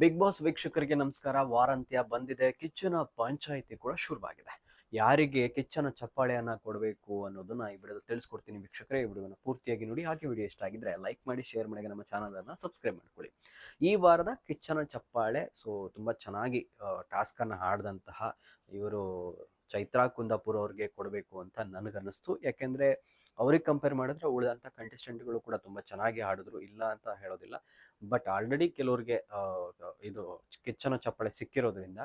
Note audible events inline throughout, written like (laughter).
Big boss ವೀಕ್ಷಕರಿಗೆ ನಮಸ್ಕಾರ. ವಾರಾಂತ್ಯ ಬಂದಿದೆ. ಕಿಚ್ಚನ ಪಂಚಾಯಿತಿ ಕೂಡ ಶುರುವಾಗಿದೆ. ಯಾರಿಗೆ ಕಿಚ್ಚನ ಚಪ್ಪಾಳೆಯನ್ನ ಕೊಡಬೇಕು ಅನ್ನೋದನ್ನ ಈ ವಿಡಿಯೋದಲ್ಲಿ ತಿಳಿಸ್ಕೊಡ್ತೀನಿ ವೀಕ್ಷಕರೇ. ಈ ವಿಡಿಯೋನ ಪೂರ್ತಿಯಾಗಿ ನೋಡಿ. ಹಾಗೆ ವಿಡಿಯೋ ಇಷ್ಟ ಆಗಿದ್ರೆ ಲೈಕ್ ಮಾಡಿ ಶೇರ್ ಮಾಡಿ ನಮ್ಮ ಚಾನಲ್ ಅನ್ನ ಸಬ್ಸ್ಕ್ರೈಬ್ ಮಾಡ್ಕೊಳ್ಳಿ. ಈ ವಾರದ ಕಿಚ್ಚನ ಚಪ್ಪಾಳೆ ಸೊ ತುಂಬಾ ಚೆನ್ನಾಗಿ ಟಾಸ್ಕ್ ಅನ್ನ ಹಾಡಿದಂತಹ ಇವರು ಚೈತ್ರಾ ಕುಂದಾಪುರ ಅವ್ರಿಗೆ ಕೊಡಬೇಕು ಅಂತ ನನಗನ್ನಿಸ್ತು. ಯಾಕೆಂದ್ರೆ ಅವ್ರಿಗೆ ಕಂಪೇರ್ ಮಾಡಿದ್ರೆ ಉಳಿದಂಥ ಕಂಟೆಸ್ಟೆಂಟ್ಗಳು ಕೂಡ ತುಂಬ ಚೆನ್ನಾಗಿ ಹಾಡಿದ್ರು ಇಲ್ಲ ಅಂತ ಹೇಳೋದಿಲ್ಲ. ಬಟ್ ಆಲ್ರೆಡಿ ಕೆಲವ್ರಿಗೆ ಇದು ಕಿಚ್ಚನ ಚಪ್ಪಳೆ ಸಿಕ್ಕಿರೋದ್ರಿಂದ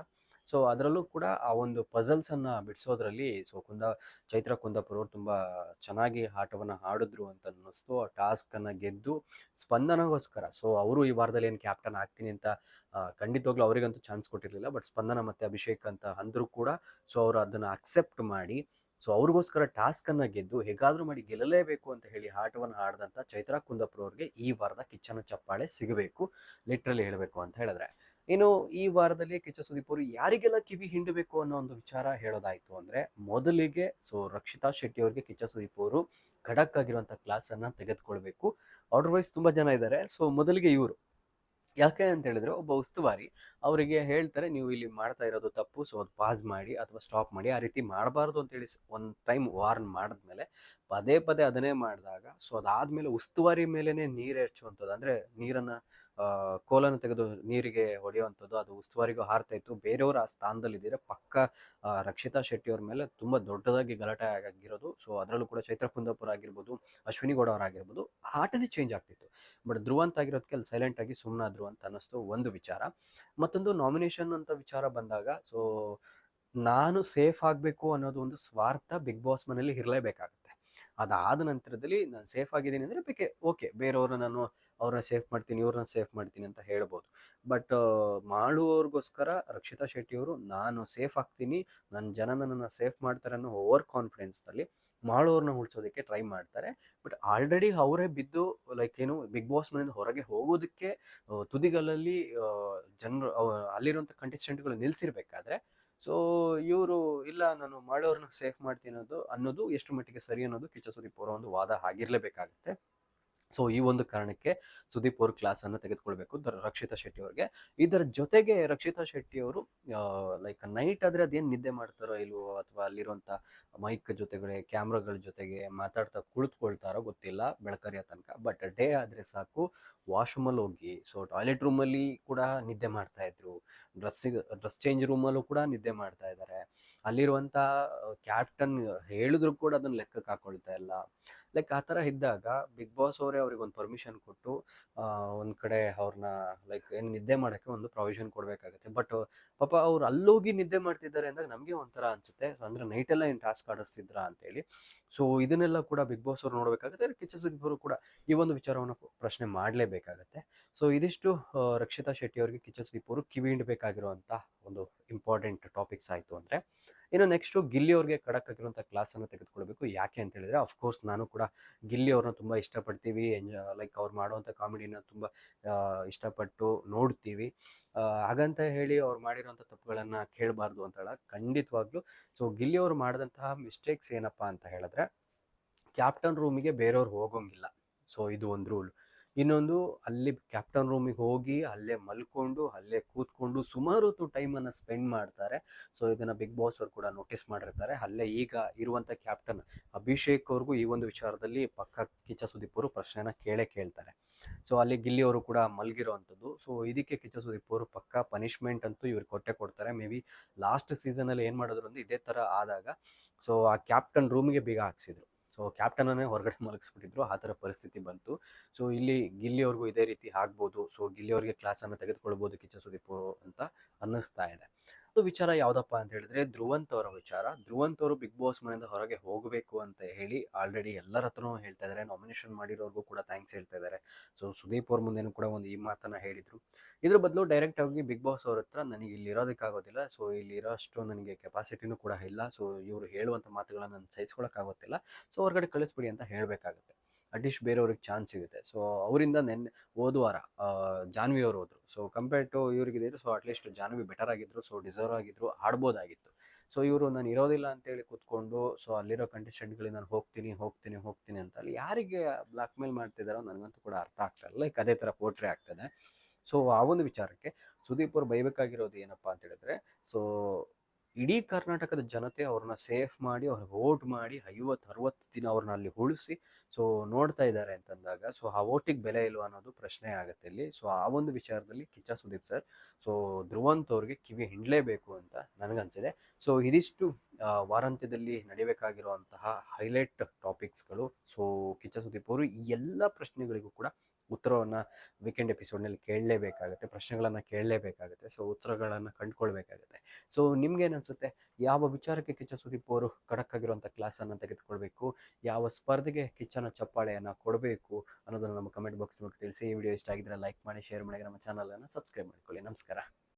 ಸೊ, ಅದರಲ್ಲೂ ಕೂಡ ಆ ಒಂದು ಪಜಲ್ಸ್ ಅನ್ನ ಬಿಡಿಸೋದ್ರಲ್ಲಿ ಸೊ, ಕುಂದ, ಚೈತ್ರ ಕುಂದಾಪುರ ಅವರು ತುಂಬಾ ಚೆನ್ನಾಗಿ ಆಟವನ್ನ ಆಡಿದ್ರು ಅಂತ ಅನ್ನಿಸ್ತು. ಆ ಟಾಸ್ಕ್ ಅನ್ನ ಗೆದ್ದು ಸ್ಪಂದನಗೋಸ್ಕರ, ಸೊ, ಅವರು ಈ ವಾರದಲ್ಲಿ ಏನು ಕ್ಯಾಪ್ಟನ್ ಆಗ್ತೀನಿ ಅಂತ ಖಂಡಿತವಾಗ್ಲೂ ಅವರಿಗಂತೂ ಚಾನ್ಸ್ ಕೊಟ್ಟಿರಲಿಲ್ಲ ಬಟ್ ಸ್ಪಂದನ ಮತ್ತೆ ಅಭಿಷೇಕ್ ಅಂತ ಅಂದ್ರು ಕೂಡ ಸೊ, ಅವರು ಅದನ್ನ ಅಕ್ಸೆಪ್ಟ್ ಮಾಡಿ, ಸೊ, ಅವ್ರಿಗೋಸ್ಕರ ಟಾಸ್ಕ್ ಅನ್ನ ಗೆದ್ದು ಹೇಗಾದ್ರೂ ಮಾಡಿ ಗೆಲ್ಲಲೇಬೇಕು ಅಂತ ಹೇಳಿ ಆಟವನ್ನು ಆಡಿದಂತ ಚೈತ್ರಾ ಕುಂದಾಪುರ ಅವ್ರಿಗೆ ಈ ವಾರದ ಕಿಚ್ಚನ ಚಪ್ಪಾಳೆ ಸಿಗಬೇಕು ಲಿಟ್ರಲಿ ಹೇಳಬೇಕು ಅಂತ ಹೇಳಿದ್ರೆ. ಇನ್ನು ಈ ವಾರದಲ್ಲಿ ಕಿಚ್ಚ ಸುದೀಪ್ ಅವರು ಯಾರಿಗೆಲ್ಲ ಕಿವಿ ಹಿಂಡಬೇಕು ಅನ್ನೋ ಒಂದು ವಿಚಾರ ಹೇಳೋದಾಯ್ತು ಅಂದ್ರೆ ಮೊದಲಿಗೆ ಸೊ ರಕ್ಷಿತಾ ಶೆಟ್ಟಿ ಅವರಿಗೆ ಕಿಚ್ಚ ಸುದೀಪ್ ಅವರು ಖಡಕ್ ಆಗಿರುವಂತ ಕ್ಲಾಸ್ ಅನ್ನ ತೆಗೆದುಕೊಳ್ಬೇಕು. ಅದರ್ವೈಸ್ ವೈಸ್ ತುಂಬಾ ಜನ ಇದ್ದಾರೆ. ಸೊ ಮೊದಲಿಗೆ ಇವರು. ಯಾಕೆ ಅಂತ ಹೇಳಿದ್ರೆ ಒಬ್ಬ ಉಸ್ತುವಾರಿ ಅವರಿಗೆ ಹೇಳ್ತಾರೆ, ನೀವು ಇಲ್ಲಿ ಮಾಡ್ತಾ ಇರೋದು ತಪ್ಪು ಸೊ ಅದು ಪಾಸ್ ಮಾಡಿ ಅಥವಾ ಸ್ಟಾಪ್ ಮಾಡಿ, ಆ ರೀತಿ ಮಾಡಬಾರ್ದು ಅಂತೇಳಿ ಒಂದು ಟೈಮ್ ವಾರ್ನ್ ಮಾಡಿದ್ಮೇಲೆ ಪದೇ ಪದೇ ಅದನ್ನೇ ಮಾಡಿದಾಗ ಸೊ ಅದಾದ್ಮೇಲೆ ಉಸ್ತುವಾರಿ ಮೇಲೇ ನೀರು ಎರಚುವಂಥದ್ದು ಅಂದ್ರೆ ನೀರನ್ನ ಕೋಲನ್ನು ತೆಗೆದು ನೀರಿಗೆ ಹೊಡೆಯುವಂಥದ್ದು ಅದು ಉಸ್ತುವಾರಿಗೂ ಹಾರ್ತಾ ಇತ್ತು. ಬೇರೆಯವರು ಆ ಸ್ಥಾನದಲ್ಲಿ ಇದ್ದರೆ ಪಕ್ಕ ರಕ್ಷಿತಾ ಶೆಟ್ಟಿಯವ್ರ ಮೇಲೆ ತುಂಬ ದೊಡ್ಡದಾಗಿ ಗಲಾಟೆ ಆಗಿರೋದು. ಸೊ, ಅದರಲ್ಲೂ ಕೂಡ ಚೈತ್ರ ಕುಂದಾಪುರ ಆಗಿರ್ಬೋದು, ಅಶ್ವಿನಿ ಅವರಾಗಿರ್ಬೋದು ಆಟನೇ ಚೇಂಜ್ ಆಗ್ತಿತ್ತು. ಬಟ್ ಧ್ರುವಂತ ಆಗಿರೋದಕ್ಕೆ ಅಲ್ಲಿ ಸೈಲೆಂಟ್ ಆಗಿ ಸುಮ್ಮನಾದ್ರು ಅಂತ ಅನ್ನಿಸ್ತು ಒಂದು ವಿಚಾರ. ಮತ್ತೊಂದು ನಾಮಿನೇಷನ್ ಅಂತ ವಿಚಾರ ಬಂದಾಗ, ಸೊ, ನಾನು ಸೇಫ್ ಆಗಬೇಕು ಅನ್ನೋದು ಒಂದು ಸ್ವಾರ್ಥ ಬಿಗ್ ಬಾಸ್ ಮನೇಲಿ ಇರಲೇಬೇಕಾಗುತ್ತೆ. ಅದಾದ ನಂತರದಲ್ಲಿ ನಾನು ಸೇಫ್ ಆಗಿದ್ದೀನಿ ಅಂದರೆ ಬೇಕೆ ಓಕೆ ಬೇರೆಯವರು ನಾನು ಅವ್ರನ್ನ ಸೇಫ್ ಮಾಡ್ತೀನಿ, ಇವ್ರನ್ನ ಸೇಫ್ ಮಾಡ್ತೀನಿ ಅಂತ ಹೇಳ್ಬೋದು. ಬಟ್ ಮಾಡುವವ್ರಿಗೋಸ್ಕರ ರಕ್ಷಿತಾ ಶೆಟ್ಟಿಯವರು, ನಾನು ಸೇಫ್ ಆಗ್ತೀನಿ ನನ್ನ ಜನ ನನ್ನನ್ನು ಸೇಫ್ ಮಾಡ್ತಾರೆ ಅನ್ನೋ ಓವರ್ ಕಾನ್ಫಿಡೆನ್ಸ್ನಲ್ಲಿ ಮಾಡೋರ್ನ ಉಳಿಸೋದಕ್ಕೆ ಟ್ರೈ ಮಾಡ್ತಾರೆ. ಬಟ್ ಆಲ್ರೆಡಿ ಅವರೇ ಬಿದ್ದು, ಲೈಕ್ ಏನು, ಬಿಗ್ ಬಾಸ್ ಮನೆಯಿಂದ ಹೊರಗೆ ಹೋಗೋದಕ್ಕೆ ತುದಿಗಲಲ್ಲಿ ಜನರು ಅಲ್ಲಿರುವಂಥ ಕಂಟೆಸ್ಟೆಂಟ್ಗಳು ನಿಲ್ಲಿಸಿರ್ಬೇಕಾದ್ರೆ ಸೊ, ಇವರು, ಇಲ್ಲ, ನಾನು ಮಾಡೋರ್ನ ಸೇಫ್ ಮಾಡ್ತೀನಿ ಅನ್ನೋದು ಅನ್ನೋದು ಎಷ್ಟು ಮಟ್ಟಿಗೆ ಸರಿ ಅನ್ನೋದು ಕಿಚ್ಚ ಸುದೀಪ್ ಅವರ ಒಂದು ವಾದ ಆಗಿರ್ಲೇಬೇಕಾಗುತ್ತೆ. ಸೊ, ಈ ಒಂದು ಕಾರಣಕ್ಕೆ ಸುದೀಪ್ ಅವ್ರ ಕ್ಲಾಸ್ ಅನ್ನು ತೆಗೆದುಕೊಳ್ಬೇಕು ರಕ್ಷಿತಾ ಶೆಟ್ಟಿ ಅವ್ರಿಗೆ. ಇದರ ಜೊತೆಗೆ ರಕ್ಷಿತಾ ಶೆಟ್ಟಿ ಅವರು ಲೈಕ್ ನೈಟ್ ಆದ್ರೆ ಅದೇನ್ ನಿದ್ದೆ ಮಾಡ್ತಾರೋ ಇಲ್ವೋ ಅಥವಾ ಅಲ್ಲಿರುವಂಥ ಮೈಕ್ ಜೊತೆಗಳೆ ಕ್ಯಾಮ್ರಾಗಳ ಜೊತೆಗೆ ಮಾತಾಡ್ತಾ ಕುಳಿತುಕೊಳ್ತಾರೋ ಗೊತ್ತಿಲ್ಲ ಬೆಳಕರಿಯ ತನಕ. ಬಟ್ ಡೇ ಆದ್ರೆ ಸಾಕು ವಾಶ್ರೂಮಲ್ಲಿ ಹೋಗಿ ಸೊ ಟಾಯ್ಲೆಟ್ ರೂಮಲ್ಲಿ ಕೂಡ ನಿದ್ದೆ ಮಾಡ್ತಾ ಇದ್ರು. ಡ್ರೆಸ್ಸಿಗೆ ಡ್ರೆಸ್ ಚೇಂಜ್ ರೂಮಲ್ಲೂ ಕೂಡ ನಿದ್ದೆ ಮಾಡ್ತಾ ಇದ್ದಾರೆ ಅಲ್ಲಿರುವಂತ ಕ್ಯಾಪ್ಟನ್ ಹೇಳಿದ್ರು ಕೂಡ ಅದನ್ನ ಲೆಕ್ಕಕ್ಕೆ ಹಾಕೊಳ್ತಾ ಇಲ್ಲ. ಲೈಕ್ ಆ ಥರ ಇದ್ದಾಗ ಬಿಗ್ ಬಾಸ್ ಅವರೇ ಅವ್ರಿಗೆ ಒಂದು ಪರ್ಮಿಷನ್ ಕೊಟ್ಟು ಒಂದ್ ಕಡೆ ಅವ್ರನ್ನ ಲೈಕ್ ಏನು ನಿದ್ದೆ ಮಾಡೋಕ್ಕೆ ಒಂದು ಪ್ರಾವಿಷನ್ ಕೊಡಬೇಕಾಗುತ್ತೆ. ಬಟ್ ಪಾಪ ಅವ್ರು ಅಲ್ಲೋಗಿ ನಿದ್ದೆ ಮಾಡ್ತಿದ್ದಾರೆ ಅಂದಾಗ ನಮಗೆ ಒಂಥರ ಅನ್ಸುತ್ತೆ. ಸೊ ಅಂದ್ರೆ ನೈಟ್ ಎಲ್ಲ ಏನು ಟಾಸ್ಕ್ ಆಡಿಸ್ತಿದ್ರಾ ಅಂತೇಳಿ. ಸೊ ಇದನ್ನೆಲ್ಲ ಕೂಡ ಬಿಗ್ ಬಾಸ್ ಅವ್ರು ನೋಡಬೇಕಾಗುತ್ತೆ. ಕಿಚ್ಚ ಸುದೀಪ್ ಅವರು ಕೂಡ ಈ ಒಂದು ವಿಚಾರವನ್ನು ಪ್ರಶ್ನೆ ಮಾಡಲೇಬೇಕಾಗತ್ತೆ. ಸೊ ಇದಿಷ್ಟು ರಕ್ಷಿತಾ ಶೆಟ್ಟಿ ಅವರಿಗೆ ಕಿಚ್ಚ ಸುದೀಪ್ ಅವರು ಕಿವಿ ಹಿಂಡಬೇಕಾಗಿರುವಂಥ ಒಂದು ಇಂಪಾರ್ಟೆಂಟ್ ಟಾಪಿಕ್ಸ್ ಆಯಿತು ಅಂದರೆ, ಇನ್ನು ನೆಕ್ಸ್ಟು ಗಿಲ್ಲಿ ಅವ್ರಿಗೆ ಖಡಕ್ ಆಗಿರುವಂಥ ಕ್ಲಾಸನ್ನು ತೆಗೆದುಕೊಳ್ಬೇಕು. ಯಾಕೆ ಅಂತ ಹೇಳಿದ್ರೆ ಅಫ್ಕೋರ್ಸ್ ನಾನು ಕೂಡ ಗಿಲ್ಲಿ ಅವ್ರನ್ನ ತುಂಬ ಇಷ್ಟಪಡ್ತೀವಿ. ಲೈಕ್ ಅವ್ರು ಮಾಡುವಂಥ ಕಾಮಿಡಿನ ತುಂಬ ಇಷ್ಟಪಟ್ಟು ನೋಡ್ತೀವಿ. ಹಾಗಂತ ಹೇಳಿ ಅವ್ರು ಮಾಡಿರೋಂಥ ತಪ್ಪುಗಳನ್ನು ಕೇಳಬಾರ್ದು ಅಂತ ಹೇಳ ಖಂಡಿತವಾಗ್ಲೂ ಸೊ ಗಿಲ್ಲಿ ಅವ್ರು ಮಾಡಿದಂತಹ ಮಿಸ್ಟೇಕ್ಸ್ ಏನಪ್ಪ ಅಂತ ಹೇಳಿದ್ರೆ ಕ್ಯಾಪ್ಟನ್ ರೂಮಿಗೆ ಬೇರೆಯವ್ರು ಹೋಗೋಂಗಿಲ್ಲ. ಸೊ ಇದು ಒಂದು ರೂಲ್ ಇನ್ನೊಂದು ಅಲ್ಲಿ ಕ್ಯಾಪ್ಟನ್ ರೂಮಿಗೆ ಹೋಗಿ ಅಲ್ಲೇ ಮಲ್ಕೊಂಡು, ಅಲ್ಲೇ ಕೂತ್ಕೊಂಡು ಸುಮಾರು ಹೊತ್ತು ಟೈಮನ್ನು ಸ್ಪೆಂಡ್ ಮಾಡ್ತಾರೆ. ಸೊ ಇದನ್ನು ಬಿಗ್ ಬಾಸ್ ಅವರು ಕೂಡ ನೋಟಿಸ್ ಮಾಡಿರ್ತಾರೆ. ಅಲ್ಲೇ ಈಗ ಇರುವಂಥ ಕ್ಯಾಪ್ಟನ್ ಅಭಿಷೇಕ್ ಅವ್ರಿಗೂ ಈ ಒಂದು ವಿಚಾರದಲ್ಲಿ ಪಕ್ಕ ಕಿಚ್ಚ ಸುದೀಪ್ ಅವರು ಪ್ರಶ್ನೆನ ಕೇಳೇ ಕೇಳ್ತಾರೆ. ಸೊ ಅಲ್ಲಿ ಗಿಲ್ಲಿ ಅವರು ಕೂಡ ಮಲಗಿರುವಂಥದ್ದು. ಸೊ ಇದಕ್ಕೆ ಕಿಚ್ಚ ಸುದೀಪ್ ಅವರು ಪಕ್ಕ ಪನಿಷ್ಮೆಂಟ್ ಅಂತೂ ಇವ್ರು ಕೊಟ್ಟೆ ಕೊಡ್ತಾರೆ. ಮೇ ಬಿ ಲಾಸ್ಟ್ ಸೀಸನಲ್ಲಿ ಏನು ಮಾಡಿದ್ರು ಅಂದರೆ ಇದೇ ಥರ ಆದಾಗ ಸೊ ಆ ಕ್ಯಾಪ್ಟನ್ ರೂಮಿಗೆ ಬೀಗ ಹಾಕ್ಸಿದ್ರು. ಸೊ ಕ್ಯಾಪ್ಟನನ್ನೇ ಹೊರಗಡೆ (laughs) ಮಲಗಿಸ್ಬಿಟ್ಟಿದ್ರು, ಆ ಥರ ಪರಿಸ್ಥಿತಿ ಬಂತು. ಸೊ ಇಲ್ಲಿ ಗಿಲ್ಲಿ ಅವ್ರಿಗೂ ಇದೇ ರೀತಿ ಆಗ್ಬೋದು. ಸೊ ಗಿಲ್ಲಿ ಅವ್ರಿಗೆ ಕ್ಲಾಸನ್ನು ತೆಗೆದುಕೊಳ್ಬೋದು ಕಿಚ್ಚ ಸುದೀಪ್ ಅಂತ ಅನ್ನಿಸ್ತಾ ಇದೆ. ಅದು ವಿಚಾರ ಯಾವ್ದಪ್ಪ ಅಂತ ಹೇಳಿದ್ರೆ ಧ್ರುವಂತ್ ಅವರ ವಿಚಾರ. ಧ್ರುವಂತ್ ಅವರು ಬಿಗ್ ಬಾಸ್ ಮನೆಯಿಂದ ಹೊರಗೆ ಹೋಗಬೇಕು ಅಂತ ಹೇಳಿ ಆಲ್ರೆಡಿ ಎಲ್ಲರ ಹತ್ರನೂ ಹೇಳ್ತಾ ಇದ್ದಾರೆ ನಾಮಿನೇಷನ್ ಮಾಡಿರೋರ್ಗೂ ಕೂಡ ಥ್ಯಾಂಕ್ಸ್ ಹೇಳ್ತಾ ಇದ್ದಾರೆ ಸೊ ಸುದೀಪ್ ಅವ್ರ ಮುಂದೆನೂ ಕೂಡ ಒಂದು ಈ ಮಾತನ್ನ ಹೇಳಿದ್ರು. ಇದ್ರ ಬದಲು ಡೈರೆಕ್ಟ್ ಆಗಿ ಬಿಗ್ ಬಾಸ್ ಅವ್ರ ಹತ್ರ ನನಗೆ ಇಲ್ಲಿ ಇರೋದಕ್ಕಾಗೋದಿಲ್ಲ ಸೊ ಇಲ್ಲಿ ಇರೋಷ್ಟು ನನಗೆ ಕೆಪಾಸಿಟಿನೂ ಕೂಡ ಇಲ್ಲ. ಸೊ ಇವರು ಹೇಳುವಂಥ ಮಾತುಗಳನ್ನ ನಾನು ಸಹಿಸ್ಕೊಳಕ್ಕಾಗೋದಿಲ್ಲ ಸೊ ಹೊರಗಡೆ ಕಳಿಸ್ಬಿಡಿ ಅಂತ ಹೇಳಬೇಕಾಗುತ್ತೆ. ಅಟ್ಲೀಸ್ಟ್ ಬೇರೆಯವ್ರಿಗೆ ಚಾನ್ಸ್ ಸಿಗುತ್ತೆ. ಸೊ, ಅವರಿಂದ ನೆನ್ನೆ, ಹೋದ ವಾರ ಜಾನ್ವಿ ಅವರು ಹೋದರು. So compare to ಇವ್ರಿಗಿದ್ರು, so at least Janhvi better ಆಗಿದ್ರು, ಸೊ ಡಿಸರ್ವ್ ಆಗಿದ್ರು, ಆಡ್ಬೋದಾಗಿತ್ತು. ಸೊ, ಇವರು, ನಾನು ಇರೋದಿಲ್ಲ ಅಂತೇಳಿ ಕೂತ್ಕೊಂಡು, ಸೊ, ಅಲ್ಲಿರೋ ಕಂಟೆಸ್ಟೆಂಟ್ಗಳಿಗೆ ನಾನು ಹೋಗ್ತೀನಿ ಹೋಗ್ತೀನಿ ಹೋಗ್ತೀನಿ ಅಂತ ಅಲ್ಲಿ ಯಾರಿಗೆ ಬ್ಲಾಕ್ ಮೇಲ್ ಮಾಡ್ತಿದ್ದಾರೋ ನನಗಂತೂ ಕೂಡ ಅರ್ಥ ಆಗ್ತಾ ಇಲ್ಲ. ಲೈಕ್ ಅದೇ ಥರ ಪೋಟ್ರಿ ಆಗ್ತದೆ. ಸೊ, ಆ ಒಂದು ವಿಚಾರಕ್ಕೆ ಸುದೀಪ್ ಅವ್ರು ಬೈಬೇಕಾಗಿರೋದು ಏನಪ್ಪಾ ಅಂತ ಹೇಳಿದ್ರೆ, ಸೊ ಇಡೀ ಕರ್ನಾಟಕದ ಜನತೆ ಅವ್ರನ್ನ ಸೇಫ್ ಮಾಡಿ, ಅವ್ರಿಗೆ ವೋಟ್ ಮಾಡಿ ಐವತ್ತು, ಅರವತ್ತು ದಿನ ಅವ್ರನ್ನ ಅಲ್ಲಿ ಉಳಿಸಿ ಸೊ ನೋಡ್ತಾ ಇದ್ದಾರೆ ಅಂತಂದಾಗ ಸೊ ಆ ವೋಟಿಗೆ ಬೆಲೆ ಇಲ್ವಾ ಅನ್ನೋದು ಪ್ರಶ್ನೆ ಆಗುತ್ತೆ ಇಲ್ಲಿ. ಸೊ ಆ ಒಂದು ವಿಚಾರದಲ್ಲಿ ಕಿಚ್ಚ ಸುದೀಪ್ ಸರ್ ಸೊ ಧ್ರುವಂತ್ ಅವ್ರಿಗೆ ಕಿವಿ ಹಿಂಡಲೇಬೇಕು ಅಂತ ನನಗನ್ಸಿದೆ. ಸೊ ಇದಿಷ್ಟು ವಾರಾಂತ್ಯದಲ್ಲಿ ನಡಿಬೇಕಾಗಿರುವಂತಹ ಹೈಲೈಟ್ ಟಾಪಿಕ್ಸ್ಗಳು ಸೊ ಕಿಚ್ಚ ಸುದೀಪ್ ಅವರು ಈ ಎಲ್ಲ ಪ್ರಶ್ನೆಗಳಿಗೂ ಕೂಡ ಉತ್ತರವನ್ನು ವೀಕೆಂಡ್ ಎಪಿಸೋಡ್ನಲ್ಲಿ ಕೇಳಲೇಬೇಕಾಗುತ್ತೆ, ಪ್ರಶ್ನೆಗಳನ್ನು ಕೇಳಲೇಬೇಕಾಗುತ್ತೆ ಸೊ ಉತ್ತರಗಳನ್ನು ಕಂಡುಕೊಳ್ಬೇಕಾಗುತ್ತೆ. ಸೊ ನಿಮ್ಗೇನು ಅನಿಸುತ್ತೆ? ಯಾವ ವಿಚಾರಕ್ಕೆ ಕಿಚ್ಚ ಸುದೀಪ್ ಅವರು ಖಡಕ್ ಆಗಿರುವಂಥ ಕ್ಲಾಸನ್ನು ತೆಗೆದುಕೊಳ್ಬೇಕು? ಯಾವ ಸ್ಪರ್ಧೆಗೆ ಕಿಚ್ಚನ ಚಪ್ಪಾಳೆಯನ್ನು ಕೊಡಬೇಕು? ಅನ್ನೋದನ್ನು ನಮ್ಮ ಕಮೆಂಟ್ ಬಾಕ್ಸ್ ಮೂಲಕ ತಿಳಿಸಿ. ಈ ವಿಡಿಯೋ ಇಷ್ಟ ಆಗಿದ್ರೆ ಲೈಕ್ ಮಾಡಿ ಶೇರ್ ಮಾಡಿ, ನಮ್ಮ ಚಾನಲನ್ನು ಸಬ್ಸ್ಕ್ರೈಬ್ ಮಾಡ್ಕೊಳ್ಳಿ. ನಮಸ್ಕಾರ.